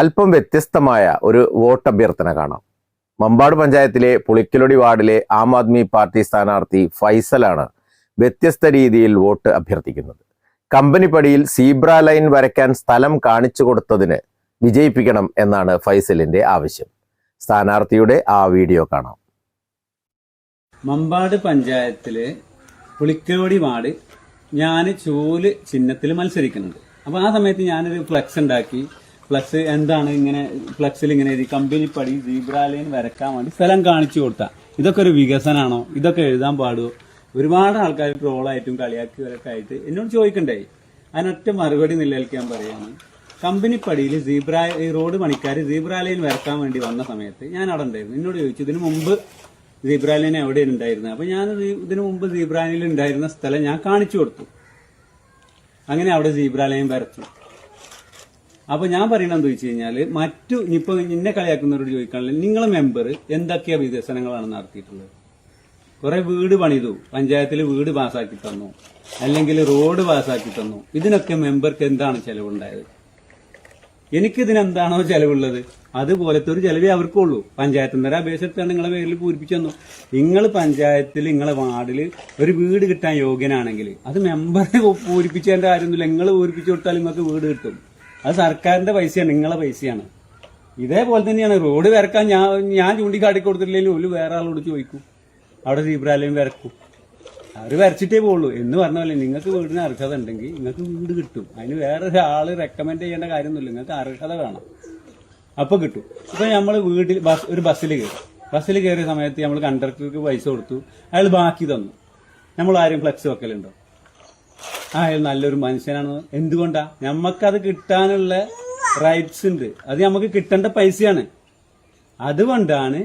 അല്പം വ്യത്യസ്തമായ ഒരു വോട്ട് അഭ്യർത്ഥന കാണാം. മമ്പാട് പഞ്ചായത്തിലെ പുളിക്കലൊടി വാർഡിലെ ആം ആദ്മി പാർട്ടി സ്ഥാനാർത്ഥി ഫൈസലാണ് വ്യത്യസ്ത രീതിയിൽ വോട്ട് അഭ്യർത്ഥിക്കുന്നത്. കമ്പനി പടിയിൽ സീബ്ര ലൈൻ വരയ്ക്കാൻ സ്ഥലം കാണിച്ചു കൊടുത്തതിന് വിജയിപ്പിക്കണം എന്നാണ് ഫൈസലിന്റെ ആവശ്യം. സ്ഥാനാർത്ഥിയുടെ ആ വീഡിയോ കാണാം. മമ്പാട് പഞ്ചായത്തിലെ പുളിക്കോടി വാർഡ് ഞാൻ ചൂൽ ചിഹ്നത്തിൽ മത്സരിക്കുന്നുണ്ട്. അപ്പൊ ആ സമയത്ത് ഞാനൊരു ഫ്ലക്സ് ഉണ്ടാക്കി ഫ്ലക്സ് എന്താണ് ഇങ്ങനെ ഫ്ലക്സിൽ ഇങ്ങനെ എഴുതി. കമ്പനി പടി സീബ്രാലൈൻ വരക്കാൻ വേണ്ടി സ്ഥലം കാണിച്ചു കൊടുത്ത. ഇതൊക്കെ ഒരു വികസനമാണോ ഇതൊക്കെ എഴുതാൻ പാടുമോ ഒരുപാട് ആൾക്കാർ ട്രോളായിട്ടും കളിയാക്കിയവരൊക്കെ ആയിട്ട് എന്നോട് ചോദിക്കണ്ടേ? അതിനൊറ്റ മറുപടി നിലനിൽക്കാൻ പറയാണ്. കമ്പനി പടിയിൽ സീബ്ര ഈ റോഡ് പണിക്കാർ സീബ്രാലൈൻ വരക്കാൻ വേണ്ടി വന്ന സമയത്ത് ഞാൻ അവിടെ ഉണ്ടായിരുന്നു. എന്നോട് ചോദിച്ചു ഇതിനു മുമ്പ് സീബ്രാലൈൻ എവിടെ ഉണ്ടായിരുന്നത് അപ്പൊ ഞാൻ ഇതിനു മുമ്പ് സീബ്രാലൈനിൽ ഉണ്ടായിരുന്ന സ്ഥലം ഞാൻ കാണിച്ചു കൊടുത്തു. അങ്ങനെ അവിടെ സീബ്രാലയം വരച്ചു. അപ്പൊ ഞാൻ പറയുന്നത് എന്താ വെച്ച് കഴിഞ്ഞാൽ മറ്റു ഇപ്പൊ ഇന്നെ കളിയാക്കുന്നവരോട് ചോദിക്കാനുള്ള നിങ്ങളെ മെമ്പർ എന്തൊക്കെയാ വികസനങ്ങളാണ് നടത്തിയിട്ടുള്ളത്? കുറെ വീട് പണിതു പഞ്ചായത്തിൽ വീട് പാസ്സാക്കി തന്നു അല്ലെങ്കിൽ റോഡ് പാസ്സാക്കി തന്നു. ഇതിനൊക്കെ മെമ്പർക്ക് എന്താണ് ചെലവുണ്ടായത്? എനിക്കിതിനെന്താണോ ചെലവുള്ളത്? അതുപോലത്തെ ഒരു ചെലവേ അവർക്കുള്ളൂ. പഞ്ചായത്തിൽ നിന്ന് അപേക്ഷത്താണ് നിങ്ങളെ പേരിൽ പൂരിപ്പിച്ചു തന്നു. നിങ്ങൾ പഞ്ചായത്തിൽ നിങ്ങളെ വാർഡിൽ ഒരു വീട് കിട്ടാൻ യോഗ്യനാണെങ്കിൽ അത് മെമ്പറെ പൂരിപ്പിച്ചതിന്റെ കാര്യമൊന്നുമില്ല. നിങ്ങൾ പൂരിപ്പിച്ചു കൊടുത്താൽ നിങ്ങൾക്ക് വീട് കിട്ടും. അത് സർക്കാരിന്റെ പൈസയാണ് നിങ്ങളെ പൈസയാണ്. ഇതേപോലെ തന്നെയാണ് റോഡ് വരക്കാൻ ഞാൻ ഞാൻ ചൂണ്ടിക്കാട്ടി കൊടുത്തിട്ടില്ലെങ്കിൽ ഒരു വേറെ ആളോട് ചോദിക്കും. അവിടെ സീബ്രാലയം വരക്കും. അവർ വരച്ചിട്ടേ പോകുള്ളൂ എന്ന് പറഞ്ഞ പോലെ നിങ്ങൾക്ക് വീടിന് അർഹത ഉണ്ടെങ്കിൽ നിങ്ങൾക്ക് വീട് കിട്ടും. അതിന് വേറെ ഒരാൾ റെക്കമെൻഡ് ചെയ്യേണ്ട കാര്യമൊന്നുമില്ല. നിങ്ങൾക്ക് അർഹത വേണം. അപ്പൊ കിട്ടും. ഇപ്പൊ നമ്മൾ വീട്ടിൽ ബസ് ഒരു ബസ്സിൽ കയറി. ബസ്സിൽ കയറിയ സമയത്ത് നമ്മൾ കണ്ടക്ടർക്ക് പൈസ കൊടുത്തു. അയാൾ ബാക്കി തന്നു. നമ്മൾ ആരും ഫ്ലെക്സ് വെക്കലുണ്ടോ? അയാൾ നല്ലൊരു മനുഷ്യനാണ്. എന്തുകൊണ്ടാ? നമുക്കത് കിട്ടാനുള്ള റൈറ്റ്സ് ഉണ്ട്. അത് നമുക്ക് കിട്ടേണ്ട പൈസയാണ്. അതുകൊണ്ടാണ്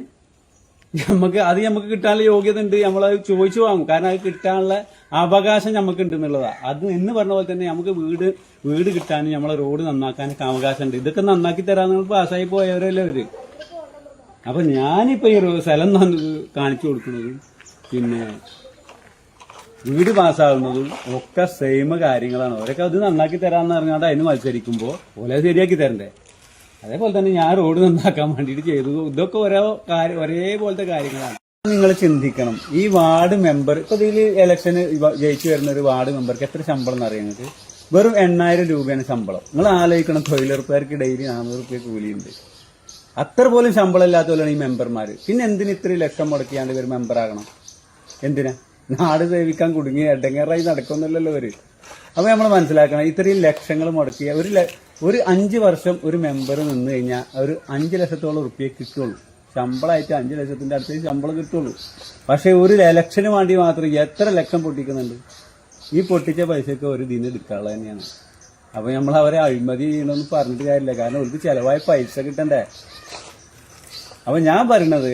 നമുക്ക് അത് നമുക്ക് കിട്ടാനുള്ള യോഗ്യത ഉണ്ട്. അത് ചോദിച്ചു വാങ്ങും. കാരണം അത് കിട്ടാനുള്ള അവകാശം നമുക്ക് ഉണ്ട് എന്നുള്ളതാ. അത് എന്ന് പറഞ്ഞ പോലെ തന്നെ നമുക്ക് വീട് വീട് കിട്ടാനും നമ്മളെ റോഡ് നന്നാക്കാനൊക്കെ അവകാശം ഉണ്ട് ഇതൊക്കെ നന്നാക്കി നിങ്ങൾ പാസ്സായി പോയവരല്ലേ അവർ അപ്പൊ ഞാനിപ്പോ ഈ സ്ഥലം കാണിച്ചു കൊടുക്കുന്നത്. പിന്നെ വീട് പാസ്സാകുന്നതും ഒക്കെ സെയിം കാര്യങ്ങളാണ്. അവരൊക്കെ അത് നന്നാക്കി തരാന്ന് പറഞ്ഞാൽ അതിന് മത്സരിക്കുമ്പോൾ ഓലെ ശരിയാക്കി തരണ്ടേ? അതേപോലെ തന്നെ ഞാൻ റോഡ് നന്നാക്കാൻ വേണ്ടിയിട്ട് ചെയ്തു. ഇതൊക്കെ ഓരോ കാര്യം ഒരേപോലത്തെ കാര്യങ്ങളാണ്. നിങ്ങൾ ചിന്തിക്കണം. ഈ വാർഡ് മെമ്പർ ഇപ്പൊ ഇതിൽ ഇലക്ഷന് ജയിച്ചു വരുന്ന ഒരു വാർഡ് മെമ്പർക്ക് എത്ര ശമ്പളം എന്ന് അറിയുന്നത് വെറും എണ്ണായിരം രൂപയാണ് ശമ്പളം. നിങ്ങൾ ആലോചിക്കണം തൊഴിലുറപ്പുകാർക്ക് ഡെയിലി നാനൂറ് റുപ്യ കൂലിയുണ്ട്. അത്ര പോലും ശമ്പളം ഇല്ലാത്തവരാണ് ഈ മെമ്പർമാര് പിന്നെ എന്തിന് ഇത്രയും ലക്ഷം മുടക്കിയാണ്ട് ഇവർ മെമ്പറാകണം എന്തിനാ? നാട് സേവിക്കാൻ കുടുങ്ങി എടങ്ങേറായി നടക്കുന്നില്ലല്ലോ അവർ അപ്പൊ നമ്മൾ മനസ്സിലാക്കണം ഇത്രയും ലക്ഷങ്ങൾ മുടക്കിയ ഒരു ഒരു അഞ്ച് വർഷം ഒരു മെമ്പർ നിന്ന് കഴിഞ്ഞാൽ ഒരു അഞ്ച് ലക്ഷത്തോളം റുപ്യ കിട്ടുള്ളൂ. ശമ്പളമായിട്ട് അഞ്ച് ലക്ഷത്തിന്റെ അടുത്ത് ശമ്പളം കിട്ടുള്ളൂ. പക്ഷെ ഒരു ഇലക്ഷന് വേണ്ടി മാത്രം എത്ര ലക്ഷം പൊട്ടിക്കുന്നുണ്ട്? ഈ പൊട്ടിച്ച പൈസയൊക്കെ ഒരു ദിനം എടുക്കാനുള്ളത് തന്നെയാണ്. അപ്പൊ നമ്മൾ അവരെ അഴിമതി ചെയ്യണമെന്ന് പറഞ്ഞിട്ട് കാര്യമില്ല. കാരണം ഒരു ചിലവായ പൈസ കിട്ടണ്ടേ? അപ്പൊ ഞാൻ പറയണത്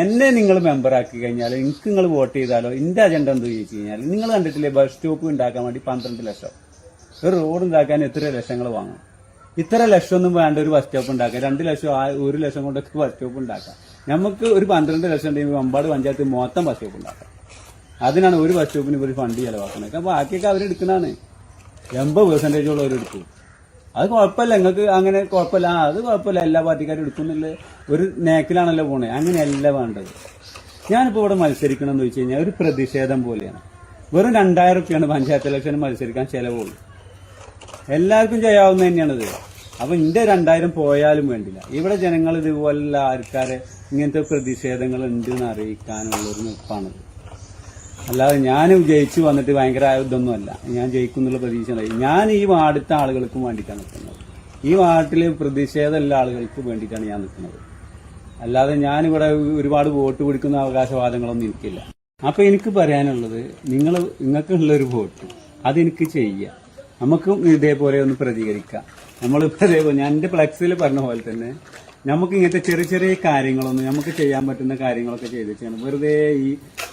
എന്നെ നിങ്ങൾ മെമ്പർ ആക്കി കഴിഞ്ഞാൽ എനിക്ക് നിങ്ങൾ വോട്ട് ചെയ്താലോ എന്റെ അജണ്ട എന്ത് ചോദിച്ചു കഴിഞ്ഞാൽ നിങ്ങൾ കണ്ടിട്ടില്ലേ ബസ് സ്റ്റോപ്പ് ഉണ്ടാക്കാൻ വേണ്ടി പന്ത്രണ്ട് ലക്ഷം. ഒരു റോഡ് ഉണ്ടാക്കാൻ എത്ര ലക്ഷങ്ങൾ വാങ്ങും ഇത്ര ലക്ഷം ഒന്നും വേണ്ട ഒരു ബസ് സ്റ്റോപ്പ് ഉണ്ടാക്കാം രണ്ട് ലക്ഷം ഒരു ലക്ഷം കൊണ്ടൊക്കെ ബസ് സ്റ്റോപ്പ് ഉണ്ടാക്കാം. നമുക്ക് ഒരു പന്ത്രണ്ട് ലക്ഷം ഉണ്ടെങ്കിൽ വമ്പാട് പഞ്ചായത്ത് മൊത്തം ബസ് സ്റ്റോപ്പ് ഉണ്ടാക്കാം. അതിനാണ് ഒരു ബസ് സ്റ്റോപ്പിന് ഇവർ ഫണ്ട് ചെലവാക്കുന്നത്. അപ്പൊ ബാക്കിയൊക്കെ അവരെടുക്കുന്നതാണ് എൺപത് പെർസെന്റേജ് അവരെടുക്കും അത് കുഴപ്പമില്ല. നിങ്ങൾക്ക് അങ്ങനെ കുഴപ്പമില്ല. ആ അത് കുഴപ്പമില്ല. എല്ലാ പാർട്ടിക്കാരും എടുക്കുന്നില്ല ഒരു നേക്കിലാണല്ലോ പോണേ. അങ്ങനെയല്ല വേണ്ടത്. ഞാനിപ്പോൾ ഇവിടെ മത്സരിക്കണം എന്ന് വെച്ച് കഴിഞ്ഞാൽ ഒരു പ്രതിഷേധം പോലെയാണ്. വെറും രണ്ടായിരം റുപ്യാണ് പഞ്ചായത്ത് ഇലക്ഷന് മത്സരിക്കാൻ ചിലവുള്ളൂ. എല്ലാവർക്കും ചെയ്യാവുന്ന തന്നെയാണിത്. അപ്പം ഇന്ത്യ രണ്ടായിരം പോയാലും വേണ്ടില്ല. ഇവിടെ ജനങ്ങൾ ഇതുപോലുള്ള ആൾക്കാരെ ഇങ്ങനത്തെ പ്രതിഷേധങ്ങൾ ഉണ്ട് എന്ന് അറിയിക്കാനുള്ള ഒരു അല്ലാതെ ഞാൻ ജയിച്ചു വന്നിട്ട് ഭയങ്കര ഇതൊന്നുമല്ല. ഞാൻ ജയിക്കും എന്നുള്ള പ്രതീക്ഷ. ഞാൻ ഈ വാർഡത്തെ ആളുകൾക്കും വേണ്ടിയിട്ടാണ് നിൽക്കുന്നത്. ഈ വാർഡിലെ പ്രതിഷേധമുള്ള ആളുകൾക്ക് വേണ്ടിയിട്ടാണ് ഞാൻ നിൽക്കുന്നത്. അല്ലാതെ ഞാനിവിടെ ഒരുപാട് വോട്ട് പിടിക്കുന്ന അവകാശവാദങ്ങളൊന്നും എനിക്കില്ല. അപ്പൊ എനിക്ക് പറയാനുള്ളത് നിങ്ങൾ നിങ്ങൾക്കുള്ള ഒരു വോട്ട് അതെനിക്ക് ചെയ്യാം നമുക്കും ഇതേപോലെ ഒന്ന് പ്രതികരിക്കാം. നമ്മളിപ്പോൾ ഇതേപോലെ ഞാൻ എന്റെ ഫ്ലക്സിൽ പറഞ്ഞ പോലെ തന്നെ നമുക്ക് ഇങ്ങനത്തെ ചെറിയ ചെറിയ കാര്യങ്ങളൊന്നും നമുക്ക് ചെയ്യാൻ പറ്റുന്ന കാര്യങ്ങളൊക്കെ ചെയ്ത് ചെയ്യണം വെറുതെ ഈ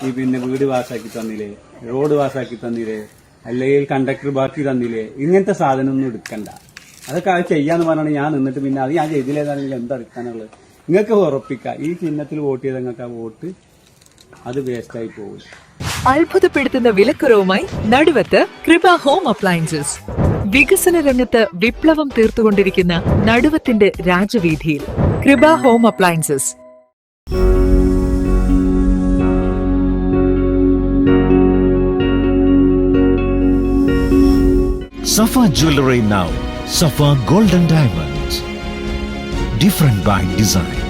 ഈ പിന്നെ വീട് വാസാക്കി തന്നില്ലേ റോഡ് വാസാക്കി തന്നില്ലേ അല്ലെങ്കിൽ കണ്ടക്ടർ ബാക്കി തന്നില്ലേ ഇങ്ങനത്തെ സാധനം ഒന്നും എടുക്കണ്ട. അതൊക്കെ അത് ചെയ്യാന്ന് പറഞ്ഞാണ് ഞാൻ നിന്നിട്ട് പിന്നെ അത് ഞാൻ ചെയ്തില്ലേതാണെങ്കിൽ എന്താ എടുക്കാനുള്ളത്? നിങ്ങൾക്ക് ഉറപ്പിക്കാം. ഈ ചിഹ്നത്തിൽ വോട്ട് ചെയ്ത നിങ്ങൾക്ക് ആ വോട്ട് അത് വേസ്റ്റായി പോകും. അത്ഭുതപ്പെടുത്തുന്ന വിലക്കുറവുമായി നടുവത്ത് കൃപ ഹോം അപ്ലയൻസസ്. വികസന രംഗത്ത് വിപ്ലവം തീർത്തുകൊണ്ടിരിക്കുന്ന നടുവത്തിന്റെ രാജവീഥിയിൽ. Kripa home appliances. Safa jewellery now Safa golden diamond. Different bank design